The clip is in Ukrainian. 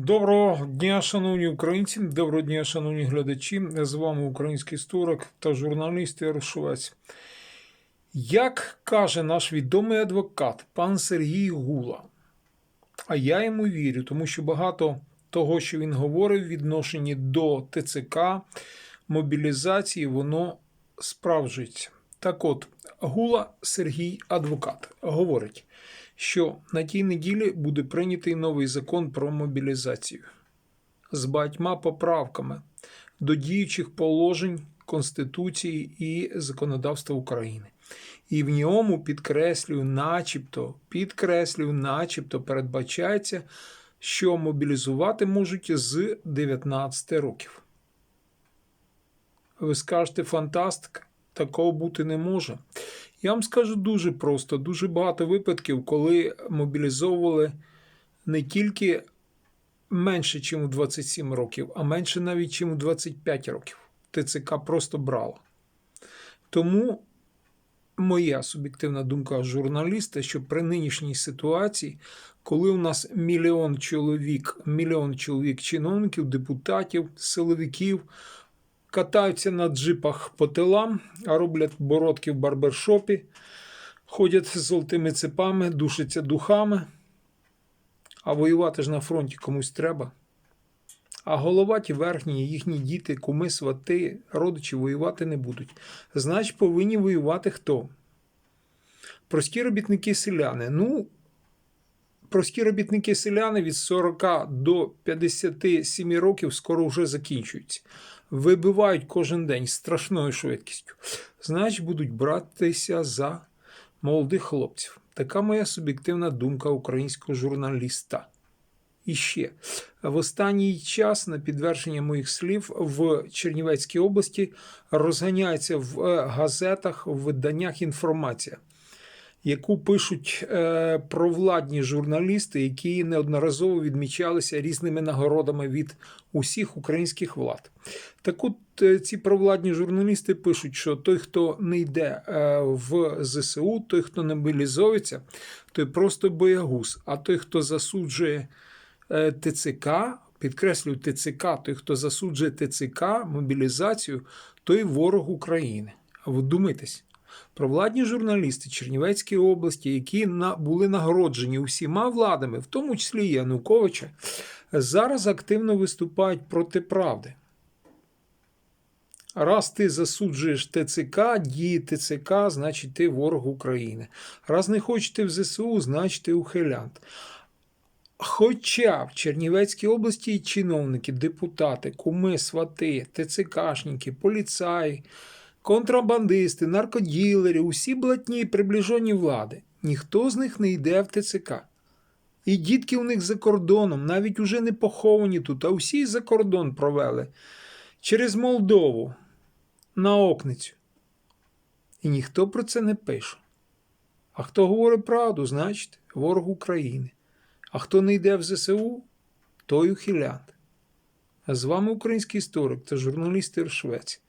Доброго дня, шановні українці, доброго дня, шановні глядачі. З вами український історик та журналіст Ярошовець. Як каже наш відомий адвокат, пан Сергій Гула, а я йому вірю, тому що багато того, що він говорив, в відношенні до ТЦК, мобілізації, воно справджується. Так от, Гула Сергій адвокат говорить, що на тій неділі буде прийнятий новий закон про мобілізацію з багатьма поправками до діючих положень Конституції і законодавства України. І в ньому підкреслюю, начебто, підкреслюю, начебто передбачається, що мобілізувати можуть з 19 років. Ви скажете, фантастика, такого бути не може. Я вам скажу дуже просто, дуже багато випадків, коли мобілізовували не тільки менше, ніж у 27 років, а менше навіть, ніж у 25 років. ТЦК просто брала. Тому моя суб'єктивна думка журналіста, що при нинішній ситуації, коли у нас мільйон чоловік, мільйон чоловік чиновників, депутатів, силовиків, катаються на джипах по тилам, а роблять бородки в барбершопі, ходять з золотими цепами, душаться духами. А воювати ж на фронті комусь треба. А головаті верхні, їхні діти, куми, свати, родичі воювати не будуть. Значить, повинні воювати хто? Прості робітники селяни. Ну, прості робітники селяни від 40 до 57 років скоро вже закінчуються. Вибивають кожен день страшною швидкістю. Значить, будуть братися за молодих хлопців. Така моя суб'єктивна думка українського журналіста. І ще в останній час, на підтвердження моїх слів, в Чернівецькій області розганяється в е, газетах, в виданнях інформація, яку пишуть е, провладні журналісти, які неодноразово відмічалися різними нагородами від усіх українських влад. Так от е, ці провладні журналісти пишуть, що той, хто не йде е, в ЗСУ, той, хто не мобілізується, той просто боягуз, а той, хто засуджує. Е, ТЦК, підкреслюю ТЦК, той, хто засуджує ТЦК, мобілізацію, той ворог України. А ви думаєтесь? Провладні журналісти Чернівецької області, які були нагороджені усіма владами, в тому числі і Януковича, зараз активно виступають проти правди. Раз ти засуджуєш ТЦК, дії ТЦК, значить ти ворог України. Раз не хочете в ЗСУ, значить ти ухилянт. Хоча в Чернівецькій області чиновники, депутати, куми, свати, ТЦКшники, поліцаї, контрабандисти, наркоділери, усі блатні приближені влади, ніхто з них не йде в ТЦК. І дітки у них за кордоном, навіть уже не поховані тут, а усі за кордон провели через Молдову на окницю. І ніхто про це не пише. А хто говорить правду, значить, ворог України. А хто не йде в ЗСУ, той ухилянт. А з вами український історик та журналіст Іршвець.